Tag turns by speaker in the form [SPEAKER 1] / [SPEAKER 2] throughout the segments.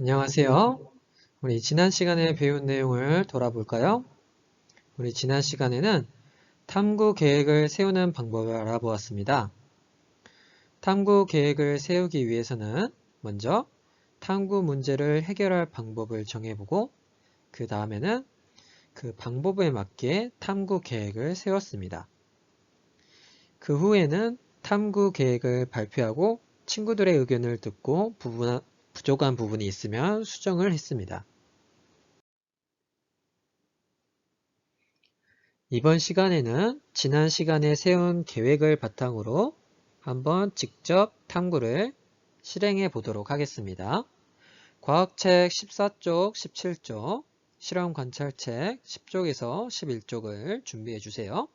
[SPEAKER 1] 안녕하세요. 우리 지난 시간에 배운 내용을 돌아볼까요? 우리 지난 시간에는 탐구 계획을 세우는 방법을 알아보았습니다. 탐구 계획을 세우기 위해서는 먼저 탐구 문제를 해결할 방법을 정해보고 그 다음에는 그 방법에 맞게 탐구 계획을 세웠습니다. 그 후에는 탐구 계획을 발표하고 친구들의 의견을 듣고 부분, 부족한 부분이 있으면 수정을 했습니다. 이번 시간에는 지난 시간에 세운 계획을 바탕으로 한번 직접 탐구를 실행해 보도록 하겠습니다. 과학책 14쪽, 17쪽, 실험 관찰책 10쪽에서 11쪽을 준비해 주세요.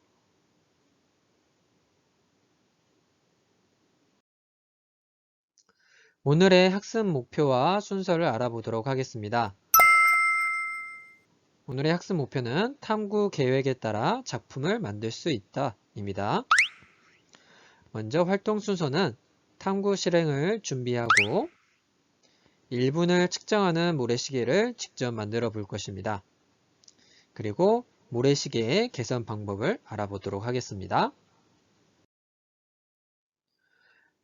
[SPEAKER 1] 오늘의 학습 목표와 순서를 알아보도록 하겠습니다. 오늘의 학습 목표는 탐구 계획에 따라 작품을 만들 수 있다 입니다. 먼저 활동 순서는 탐구 실행을 준비하고 1분을 측정하는 모래시계를 직접 만들어 볼 것입니다. 그리고 모래시계의 개선 방법을 알아보도록 하겠습니다.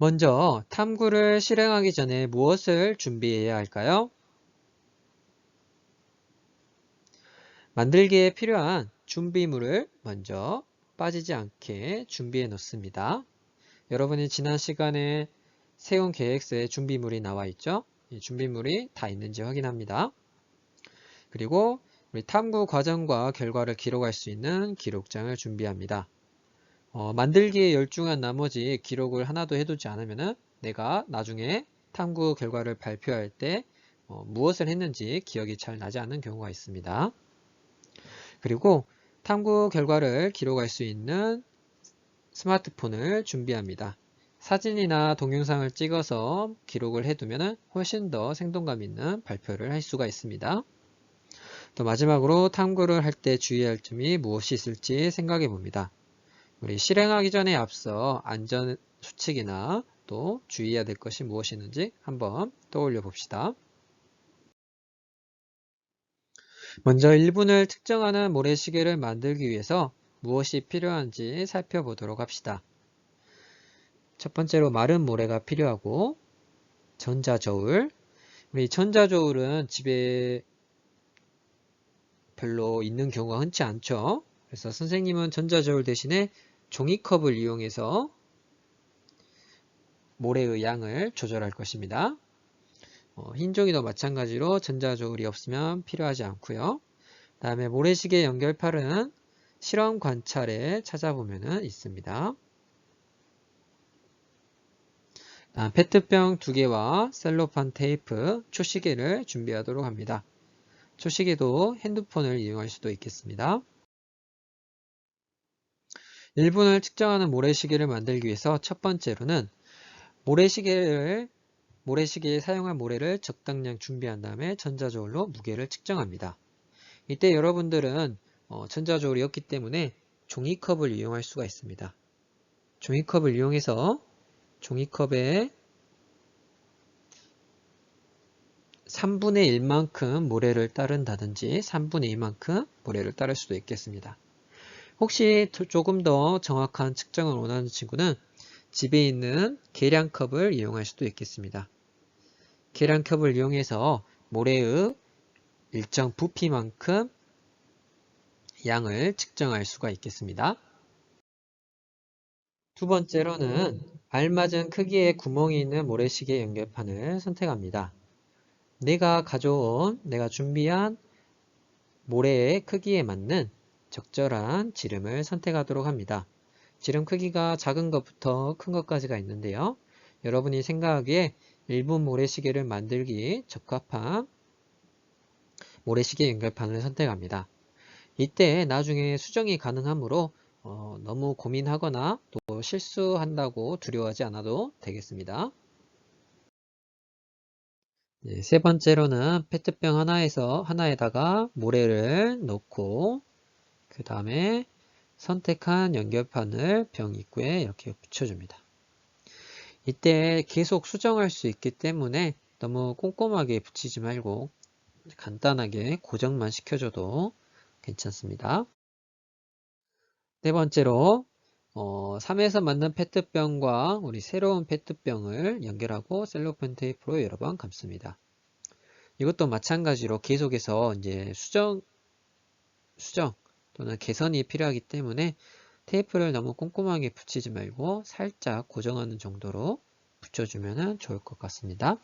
[SPEAKER 1] 먼저 탐구를 실행하기 전에 무엇을 준비해야 할까요? 만들기에 필요한 준비물을 먼저 빠지지 않게 준비해 놓습니다. 여러분이 지난 시간에 세운 계획서에 준비물이 나와 있죠? 이 준비물이 다 있는지 확인합니다. 그리고 우리 탐구 과정과 결과를 기록할 수 있는 기록장을 준비합니다. 어, 만들기에 열중한 나머지 기록을 하나도 해두지 않으면 내가 나중에 탐구 결과를 발표할 때 어, 무엇을 했는지 기억이 잘 나지 않는 경우가 있습니다. 그리고 탐구 결과를 기록할 수 있는 스마트폰을 준비합니다. 사진이나 동영상을 찍어서 기록을 해두면 훨씬 더 생동감 있는 발표를 할 수가 있습니다. 또 마지막으로 탐구를 할 때 주의할 점이 무엇이 있을지 생각해 봅니다. 우리 실행하기 전에 앞서 안전 수칙이나 또 주의해야 될 것이 무엇이 있는지 한번 떠올려 봅시다. 먼저 1분을 특정하는 모래시계를 만들기 위해서 무엇이 필요한지 살펴보도록 합시다. 첫 번째로 마른 모래가 필요하고 전자저울 우리 전자저울은 집에 별로 있는 경우가 흔치 않죠. 그래서 선생님은 전자저울 대신에 종이컵을 이용해서 모래의 양을 조절할 것입니다. 어, 흰 종이도 마찬가지로 전자저울이 없으면 필요하지 않고요. 다음에 모래시계 연결판은 실험 관찰에 찾아보면 있습니다. 다음 페트병 두 개와 셀로판 테이프, 초시계를 준비하도록 합니다. 초시계도 핸드폰을 이용할 수도 있겠습니다. 1분을 측정하는 모래시계를 만들기 위해서 첫 번째로는 모래시계를 모래시계에 사용할 모래를 적당량 준비한 다음에 전자저울로 무게를 측정합니다. 이때 여러분들은 어, 전자저울이 없기 때문에 종이컵을 이용할 수가 있습니다. 종이컵을 이용해서 종이컵에 3분의 1만큼 모래를 따른다든지 3분의 2만큼 모래를 따를 수도 있겠습니다. 혹시 조금 더 정확한 측정을 원하는 친구는 집에 있는 계량컵을 이용할 수도 있겠습니다. 계량컵을 이용해서 모래의 일정 부피만큼 양을 측정할 수가 있겠습니다. 두 번째로는 알맞은 크기의 구멍이 있는 모래시계 연결판을 선택합니다. 내가 가져온, 내가 준비한 모래의 크기에 맞는 적절한 지름을 선택하도록 합니다. 지름 크기가 작은 것부터 큰 것까지가 있는데요. 여러분이 생각하기에 1분 모래시계를 만들기 적합한 모래시계 연결판을 선택합니다. 이때 나중에 수정이 가능하므로 어, 너무 고민하거나 또 실수한다고 두려워하지 않아도 되겠습니다. 네, 세 번째로는 페트병 하나에서 하나에다가 모래를 넣고 그 다음에 선택한 연결판을 병 입구에 이렇게 붙여줍니다. 이때 계속 수정할 수 있기 때문에 너무 꼼꼼하게 붙이지 말고 간단하게 고정만 시켜줘도 괜찮습니다. 네 번째로 어, 3에서 만든 페트병과 우리 새로운 페트병을 연결하고 셀로펜 테이프로 여러 번 감습니다. 이것도 마찬가지로 계속해서 이제 수정, 수정 또는 개선이 필요하기 때문에 테이프를 너무 꼼꼼하게 붙이지 말고 살짝 고정하는 정도로 붙여주면 좋을 것 같습니다.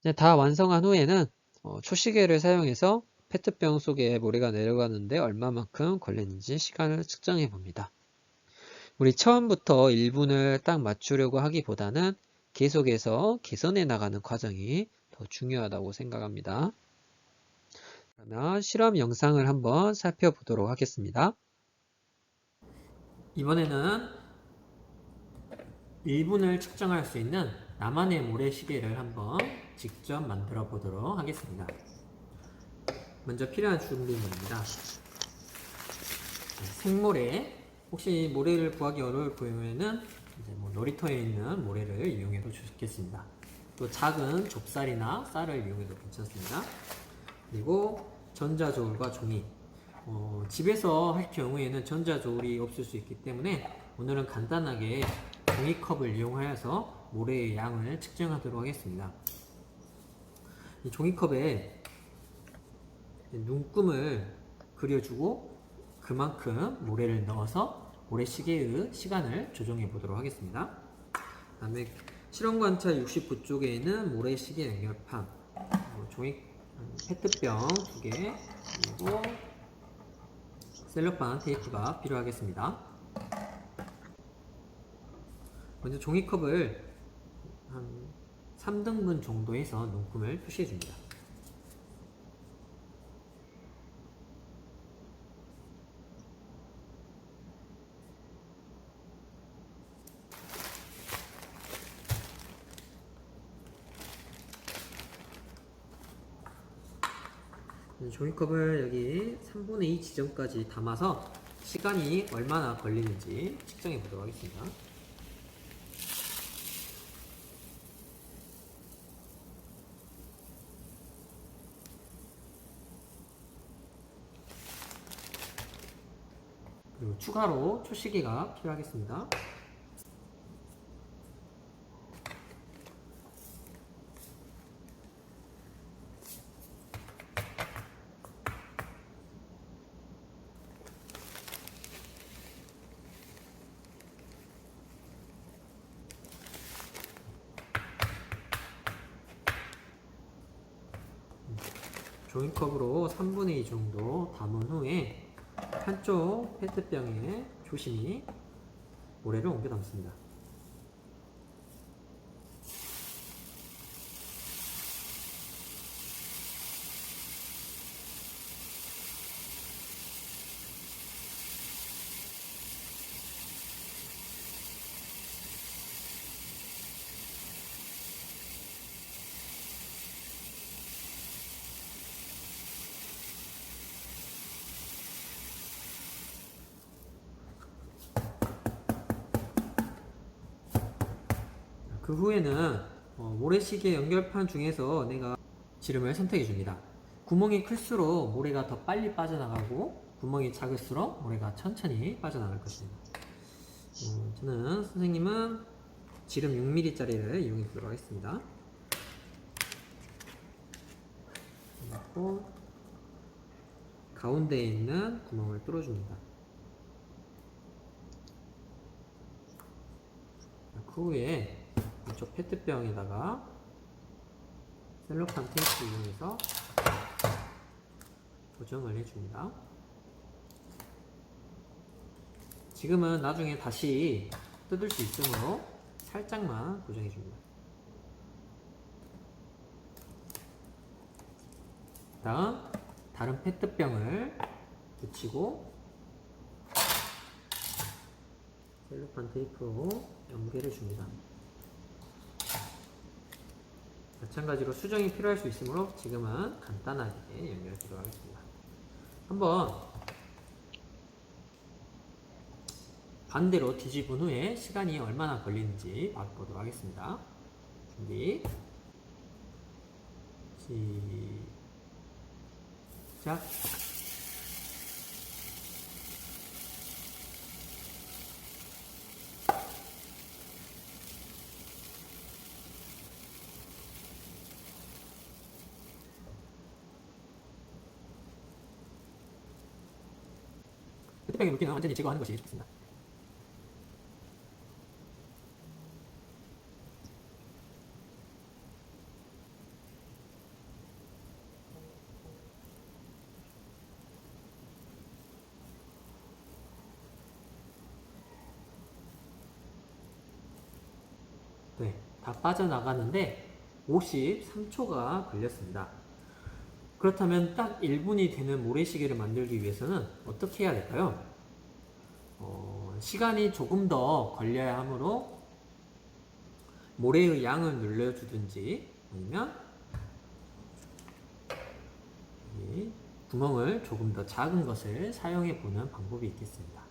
[SPEAKER 1] 이제 다 완성한 후에는 어, 초시계를 사용해서 페트병 속에 모래가 내려가는데 얼마만큼 걸리는지 시간을 측정해 봅니다. 우리 처음부터 1분을 딱 맞추려고 하기보다는 계속해서 개선해 나가는 과정이 더 중요하다고 생각합니다. 그러면 실험 영상을 한번 살펴보도록 하겠습니다. 이번에는 1분을 측정할 수 있는 나만의 모래시계를 한번 직접 만들어 보도록 하겠습니다. 먼저 필요한 준비물입니다. 생모래. 혹시 모래를 구하기 어려울 경우에는 이제 뭐 놀이터에 있는 모래를 이용해도 좋겠습니다. 또 작은 좁쌀이나 쌀을 이용해도 괜찮습니다. 그리고 전자저울과 종이. 어, 집에서 할 경우에는 전자저울이 없을 수 있기 때문에 오늘은 간단하게 종이컵을 이용하여서 모래의 양을 측정하도록 하겠습니다. 이 종이컵에 눈금을 그려주고 그만큼 모래를 넣어서 모래시계의 시간을 조정해 보도록 하겠습니다. 그 다음에 실험관찰 69쪽에는 모래시계 연결판, 그리고 종이 음, 페트병 두 개, 그리고 셀로판 테이프가 필요하겠습니다. 먼저 종이컵을 한 3등분 정도 해서 눈금을 표시해 줍니다. 종이컵을 여기 3분의 2 지점까지 담아서 시간이 얼마나 걸리는지 측정해 보도록 하겠습니다. 그리고 추가로 초시계가 필요하겠습니다. 종이컵으로 3분의 2 정도 담은 후에 한쪽 페트병에 조심히 모래를 옮겨 담습니다. 그 후에는 어, 모래시계 연결판 중에서 내가 지름을 선택해 줍니다. 구멍이 클수록 모래가 더 빨리 빠져나가고 구멍이 작을수록 모래가 천천히 빠져나갈 것입니다. 어, 저는 선생님은 지름 6mm짜리를 이용해 보도록 하겠습니다. 그리고 가운데에 있는 구멍을 뚫어줍니다. 그 후에 이쪽 페트병에다가 셀로판 테이프 이용해서 고정을 해줍니다. 지금은 나중에 다시 뜯을 수 있으므로 살짝만 고정해줍니다. 다음 다른 페트병을 붙이고 셀로판 테이프로 연결해 줍니다. 마찬가지로 수정이 필요할 수 있으므로 지금은 간단하게 연결해 보도록 하겠습니다. 한번 반대로 뒤집은 후에 시간이 얼마나 걸리는지 보도록 하겠습니다. 준비. 시작. 페트병의 물기는 완전히 제거하는 것이 좋습니다. 네, 다 빠져나가는데 53초가 걸렸습니다. 그렇다면 딱 1분이 되는 모래시계를 만들기 위해서는 어떻게 해야 될까요? 어, 시간이 조금 더 걸려야 하므로 모래의 양을 늘려주든지 아니면 이 구멍을 조금 더 작은 것을 사용해 보는 방법이 있겠습니다.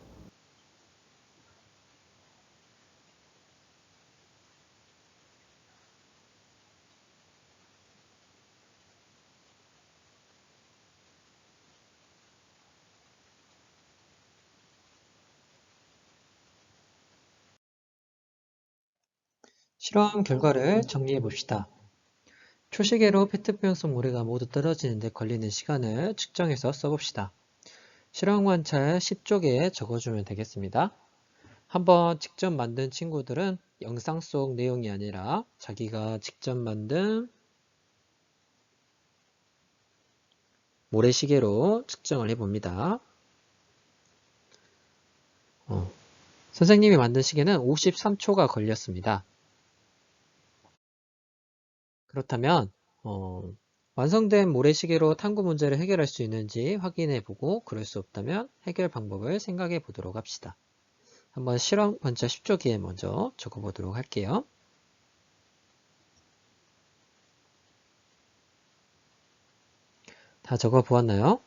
[SPEAKER 1] 실험 결과를 정리해 봅시다. 초시계로 페트병 속 모래가 모두 떨어지는데 걸리는 시간을 측정해서 써봅시다. 실험 관찰 10쪽에 적어주면 되겠습니다. 한번 직접 만든 친구들은 영상 속 내용이 아니라 자기가 직접 만든 모래시계로 측정을 해봅니다. 어, 선생님이 만든 시계는 53초가 걸렸습니다. 그렇다면 어, 완성된 모래시계로 탐구 문제를 해결할 수 있는지 확인해 보고 그럴 수 없다면 해결 방법을 생각해 보도록 합시다. 한번 실험 관찰 10조기에 먼저 적어 보도록 할게요. 다 적어 보았나요?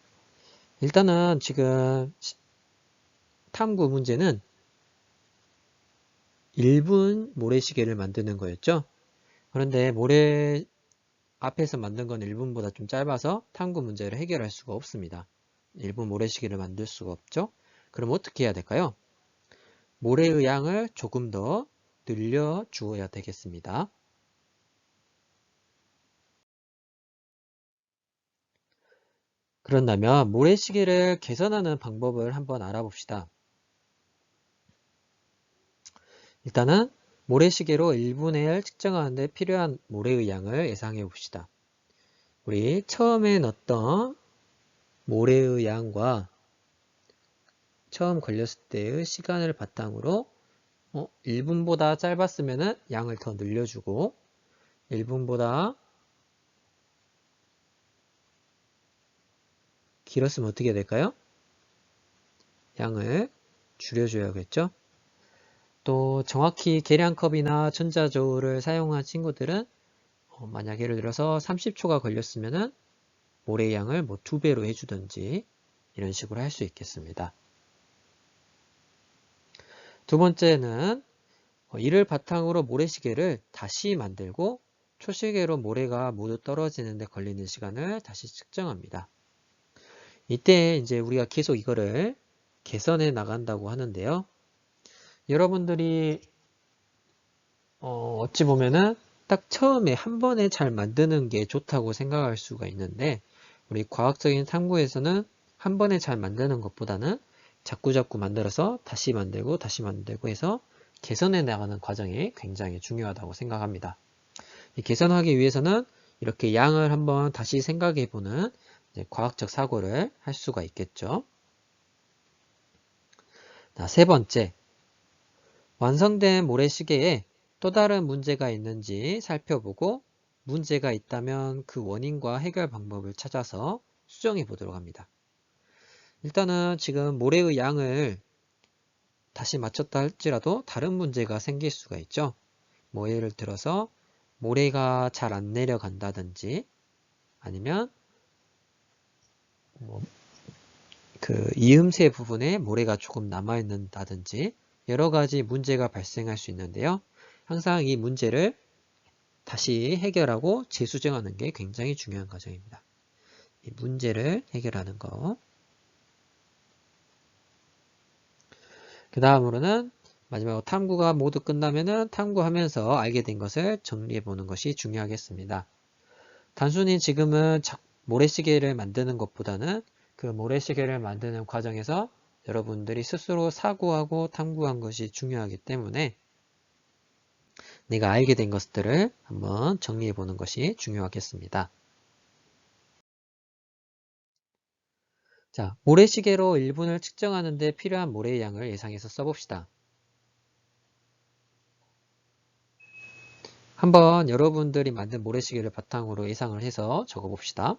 [SPEAKER 1] 일단은 지금 탐구 문제는 1분 모래시계를 만드는 거였죠. 그런데 모래 앞에서 만든 건 1분보다 좀 짧아서 탐구 문제를 해결할 수가 없습니다. 1분 모래시계를 만들 수가 없죠. 그럼 어떻게 해야 될까요? 모래의 양을 조금 더 늘려 주어야 되겠습니다. 그런다면 모래시계를 개선하는 방법을 한번 알아봅시다. 일단은 모래시계로 1분의 측정하는데 필요한 모래의 양을 예상해 봅시다. 우리 처음에 넣었던 모래의 양과 처음 걸렸을 때의 시간을 바탕으로 어, 1분보다 짧았으면 양을 더 늘려주고 1분보다 길었으면 어떻게 될까요? 양을 줄여줘야겠죠? 또 정확히 계량컵이나 전자저울을 사용한 친구들은 어, 만약 예를 들어서 30초가 걸렸으면 모래 양을 뭐 두 배로 해주든지 이런 식으로 할 수 있겠습니다. 두 번째는 어, 이를 바탕으로 모래시계를 다시 만들고 초시계로 모래가 모두 떨어지는데 걸리는 시간을 다시 측정합니다. 이때 이제 우리가 계속 이거를 개선해 나간다고 하는데요. 여러분들이 어, 어찌 보면은 딱 처음에 한 번에 잘 만드는 게 좋다고 생각할 수가 있는데 우리 과학적인 탐구에서는 한 번에 잘 만드는 것보다는 자꾸자꾸 만들어서 다시 만들고 다시 만들고 해서 개선해 나가는 과정이 굉장히 중요하다고 생각합니다. 개선하기 위해서는 이렇게 양을 한번 다시 생각해 보는 과학적 사고를 할 수가 있겠죠. 자, 세 번째, 완성된 모래시계에 또 다른 문제가 있는지 살펴보고 문제가 있다면 그 원인과 해결 방법을 찾아서 수정해 보도록 합니다. 일단은 지금 모래의 양을 다시 맞췄다 할지라도 다른 문제가 생길 수가 있죠. 뭐 예를 들어서 모래가 잘 안 내려간다든지 아니면 뭐 그 이음새 부분에 모래가 조금 남아 있는다든지 여러 가지 문제가 발생할 수 있는데요. 항상 이 문제를 다시 해결하고 재수정하는 게 굉장히 중요한 과정입니다. 이 문제를 해결하는 거. 그 다음으로는 마지막으로 탐구가 모두 끝나면은 탐구하면서 알게 된 것을 정리해 보는 것이 중요하겠습니다. 단순히 지금은 모래시계를 만드는 것보다는 그 모래시계를 만드는 과정에서 여러분들이 스스로 사고하고 탐구한 것이 중요하기 때문에 내가 알게 된 것들을 한번 정리해 보는 것이 중요하겠습니다. 자, 모래시계로 1분을 측정하는 데 필요한 모래의 양을 예상해서 써봅시다. 한번 여러분들이 만든 모래시계를 바탕으로 예상을 해서 적어봅시다.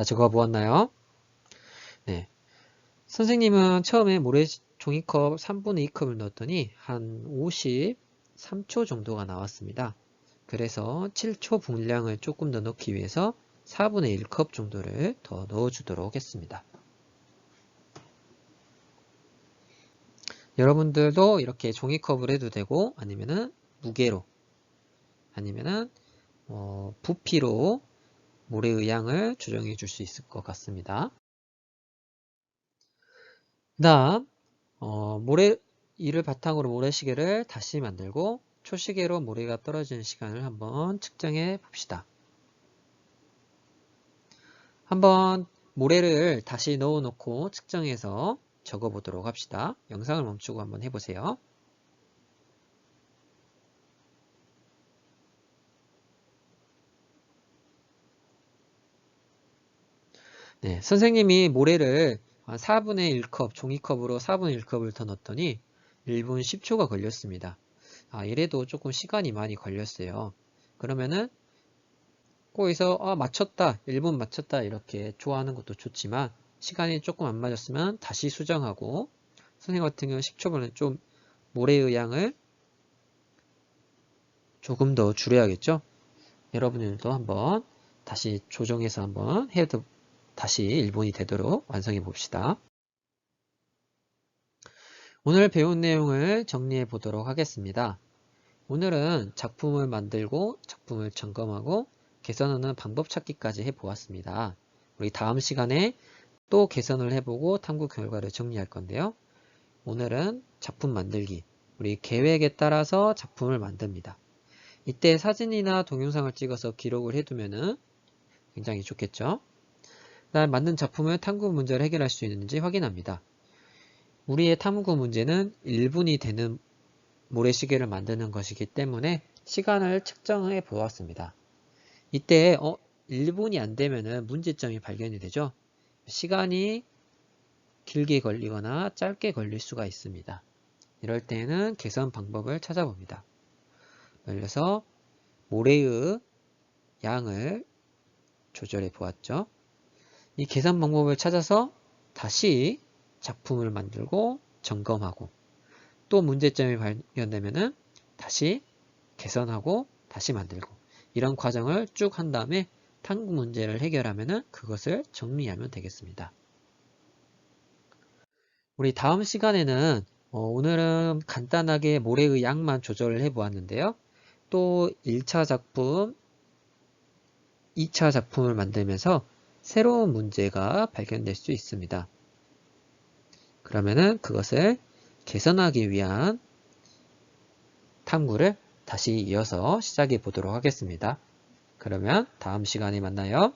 [SPEAKER 1] 다 적어 보았나요? 네. 선생님은 처음에 모래 종이컵 3분의 2컵을 넣었더니 한 53초 정도가 나왔습니다. 그래서 7초 분량을 조금 더 넣기 위해서 4분의 1컵 정도를 더 넣어주도록 했습니다. 여러분들도 이렇게 종이컵을 해도 되고 아니면은 무게로 아니면은 어, 부피로 모래의 양을 조정해 줄 수 있을 것 같습니다. 그 다음 어, 모래 이를 바탕으로 모래시계를 다시 만들고 초시계로 모래가 떨어지는 시간을 한번 측정해 봅시다. 한번 모래를 다시 넣어 놓고 측정해서 적어 보도록 합시다. 영상을 멈추고 한번 해보세요. 네, 선생님이 모래를 한 4분의 1컵, 종이컵으로 4분의 1컵을 더 넣었더니 1분 10초가 걸렸습니다. 아, 이래도 조금 시간이 많이 걸렸어요. 그러면은 거기서 아, 맞췄다, 1분 맞췄다 이렇게 좋아하는 것도 좋지만 시간이 조금 안 맞았으면 다시 수정하고 선생님 같은 경우는 10초분은 좀 모래의 양을 조금 더 줄여야겠죠. 여러분들도 한번 다시 조정해서 한번 해도 다시 1분이 되도록 완성해 봅시다. 오늘 배운 내용을 정리해 보도록 하겠습니다. 오늘은 작품을 만들고 작품을 점검하고 개선하는 방법 찾기까지 해 보았습니다. 우리 다음 시간에 또 개선을 해보고 탐구 결과를 정리할 건데요. 오늘은 작품 만들기, 우리 계획에 따라서 작품을 만듭니다. 이때 사진이나 동영상을 찍어서 기록을 해두면 굉장히 좋겠죠. 다음 만든 작품을 탐구 문제를 해결할 수 있는지 확인합니다. 우리의 탐구 문제는 1분이 되는 모래시계를 만드는 것이기 때문에 시간을 측정해 보았습니다. 이때 어, 1분이 안 되면 문제점이 발견이 되죠. 시간이 길게 걸리거나 짧게 걸릴 수가 있습니다. 이럴 때는 개선 방법을 찾아봅니다. 그래서 모래의 양을 조절해 보았죠. 이 계산 방법을 찾아서 다시 작품을 만들고 점검하고 또 문제점이 발견되면 다시 개선하고 다시 만들고 이런 과정을 쭉 한 다음에 탐구 문제를 해결하면 그것을 정리하면 되겠습니다. 우리 다음 시간에는 어, 오늘은 간단하게 모래의 양만 조절을 해 보았는데요. 또 1차 작품, 2차 작품을 만들면서 새로운 문제가 발견될 수 있습니다. 그러면은 그것을 개선하기 위한 탐구를 다시 이어서 시작해 보도록 하겠습니다. 그러면 다음 시간에 만나요.